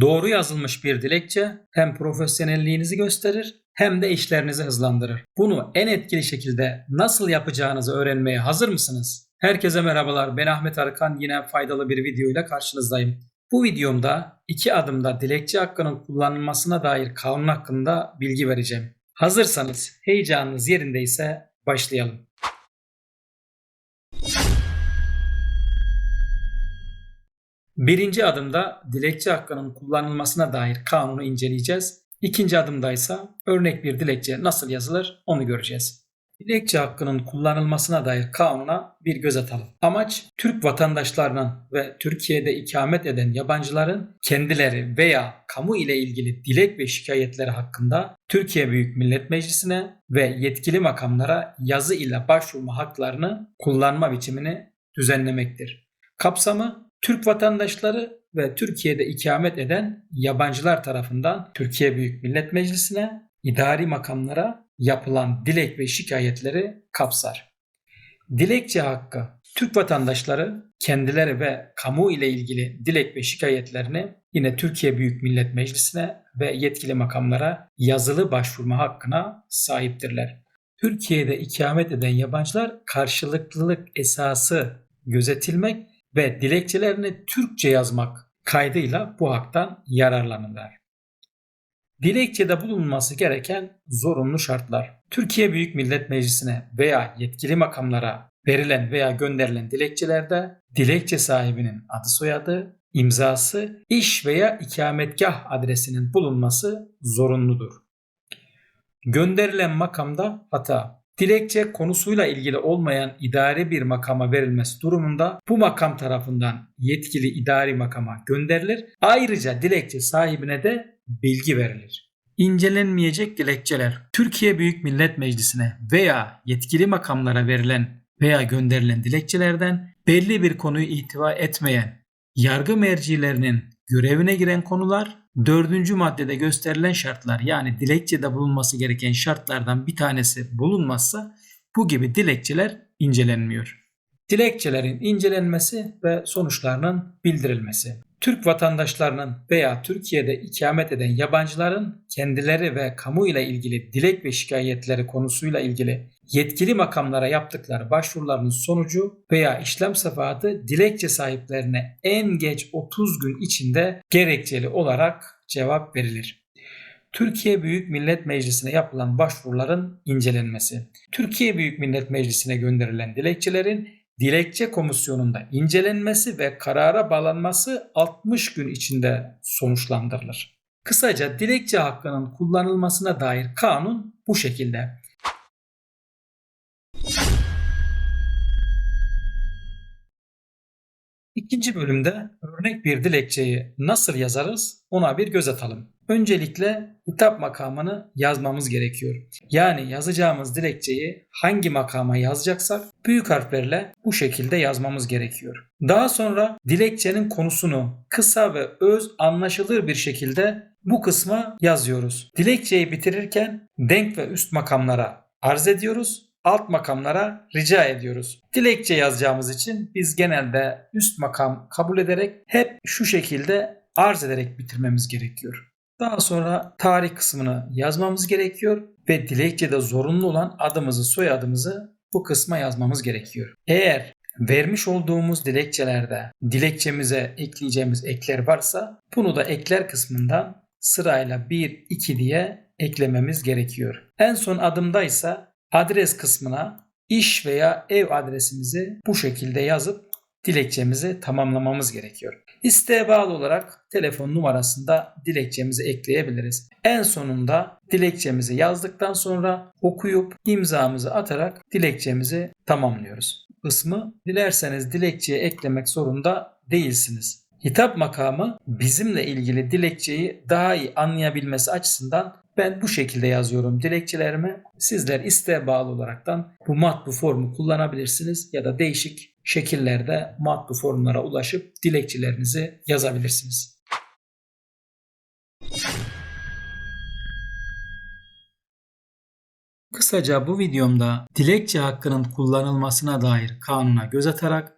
Doğru yazılmış bir dilekçe hem profesyonelliğinizi gösterir hem de işlerinizi hızlandırır. Bunu en etkili şekilde nasıl yapacağınızı öğrenmeye hazır mısınız? Herkese merhabalar. Ben Ahmet Arıkan. Yine faydalı bir video ile karşınızdayım. Bu videomda iki adımda dilekçe hakkının kullanılmasına dair kanun hakkında bilgi vereceğim. Hazırsanız, heyecanınız yerindeyse başlayalım. Birinci adımda dilekçe hakkının kullanılmasına dair kanunu inceleyeceğiz. İkinci adımda ise örnek bir dilekçe nasıl yazılır onu göreceğiz. Dilekçe hakkının kullanılmasına dair kanuna bir göz atalım. Amaç Türk vatandaşlarının ve Türkiye'de ikamet eden yabancıların kendileri veya kamu ile ilgili dilek ve şikayetleri hakkında Türkiye Büyük Millet Meclisi'ne ve yetkili makamlara yazı ile başvurma haklarını kullanma biçimini düzenlemektir. Kapsamı Türk vatandaşları ve Türkiye'de ikamet eden yabancılar tarafından Türkiye Büyük Millet Meclisi'ne, idari makamlara yapılan dilek ve şikayetleri kapsar. Dilekçe hakkı Türk vatandaşları kendileri ve kamu ile ilgili dilek ve şikayetlerini yine Türkiye Büyük Millet Meclisi'ne ve yetkili makamlara yazılı başvurma hakkına sahiptirler. Türkiye'de ikamet eden yabancılar karşılıklılık esası gözetilmek ve dilekçelerini Türkçe yazmak kaydıyla bu haktan yararlanırlar. Dilekçede bulunması gereken zorunlu şartlar. Türkiye Büyük Millet Meclisi'ne veya yetkili makamlara verilen veya gönderilen dilekçelerde dilekçe sahibinin adı soyadı, imzası, iş veya ikametgah adresinin bulunması zorunludur. Gönderilen makamda hata. Dilekçe konusuyla ilgili olmayan idari bir makama verilmesi durumunda bu makam tarafından yetkili idari makama gönderilir. Ayrıca dilekçe sahibine de bilgi verilir. İncelenmeyecek dilekçeler Türkiye Büyük Millet Meclisi'ne veya yetkili makamlara verilen veya gönderilen dilekçelerden belli bir konuyu ihtiva etmeyen yargı mercilerinin görevine giren konular dördüncü maddede gösterilen şartlar yani dilekçede bulunması gereken şartlardan bir tanesi bulunmazsa bu gibi dilekçeler incelenmiyor. Dilekçelerin incelenmesi ve sonuçlarının bildirilmesi. Türk vatandaşlarının veya Türkiye'de ikamet eden yabancıların kendileri ve kamu ile ilgili dilek ve şikayetleri konusuyla ilgili yetkili makamlara yaptıkları başvuruların sonucu veya işlem sefatı dilekçe sahiplerine en geç 30 gün içinde gerekçeli olarak cevap verilir. Türkiye Büyük Millet Meclisi'ne yapılan başvuruların incelenmesi. Türkiye Büyük Millet Meclisi'ne gönderilen dilekçelerin dilekçe komisyonunda incelenmesi ve karara bağlanması 60 gün içinde sonuçlandırılır. Kısaca dilekçe hakkının kullanılmasına dair kanun bu şekilde. İkinci bölümde örnek bir dilekçeyi nasıl yazarız ona bir göz atalım. Öncelikle hitap makamını yazmamız gerekiyor. Yani yazacağımız dilekçeyi hangi makama yazacaksak büyük harflerle bu şekilde yazmamız gerekiyor. Daha sonra dilekçenin konusunu kısa ve öz anlaşılır bir şekilde bu kısma yazıyoruz. Dilekçeyi bitirirken denk ve üst makamlara arz ediyoruz alt makamlara rica ediyoruz. Dilekçe yazacağımız için biz genelde üst makam kabul ederek hep şu şekilde arz ederek bitirmemiz gerekiyor. Daha sonra tarih kısmını yazmamız gerekiyor ve dilekçede zorunlu olan adımızı soyadımızı bu kısma yazmamız gerekiyor. Eğer vermiş olduğumuz dilekçelerde dilekçemize ekleyeceğimiz ekler varsa bunu da ekler kısmından sırayla 1 2 diye eklememiz gerekiyor. En son adımda ise adres kısmına iş veya ev adresimizi bu şekilde yazıp dilekçemizi tamamlamamız gerekiyor. İsteğe bağlı olarak telefon numarasında dilekçemizi ekleyebiliriz. En sonunda dilekçemizi yazdıktan sonra okuyup imzamızı atarak dilekçemizi tamamlıyoruz. Kısmı dilerseniz dilekçeye eklemek zorunda değilsiniz. Hitap makamı bizimle ilgili dilekçeyi daha iyi anlayabilmesi açısından ben bu şekilde yazıyorum dilekçelerimi. Sizler isteğe bağlı olaraktan bu matbu formu kullanabilirsiniz ya da değişik şekillerde matbu formlara ulaşıp dilekçelerinizi yazabilirsiniz. Kısaca bu videomda dilekçe hakkının kullanılmasına dair kanuna göz atarak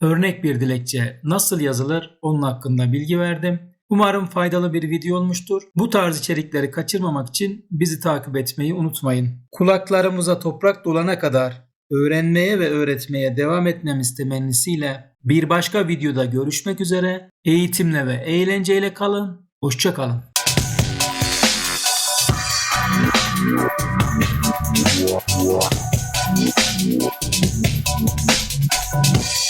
örnek bir dilekçe nasıl yazılır onun hakkında bilgi verdim. Umarım faydalı bir video olmuştur. Bu tarz içerikleri kaçırmamak için bizi takip etmeyi unutmayın. Kulaklarımıza toprak dolana kadar öğrenmeye ve öğretmeye devam etmemiz temennisiyle bir başka videoda görüşmek üzere. Eğitimle ve eğlenceyle kalın. Hoşçakalın. What?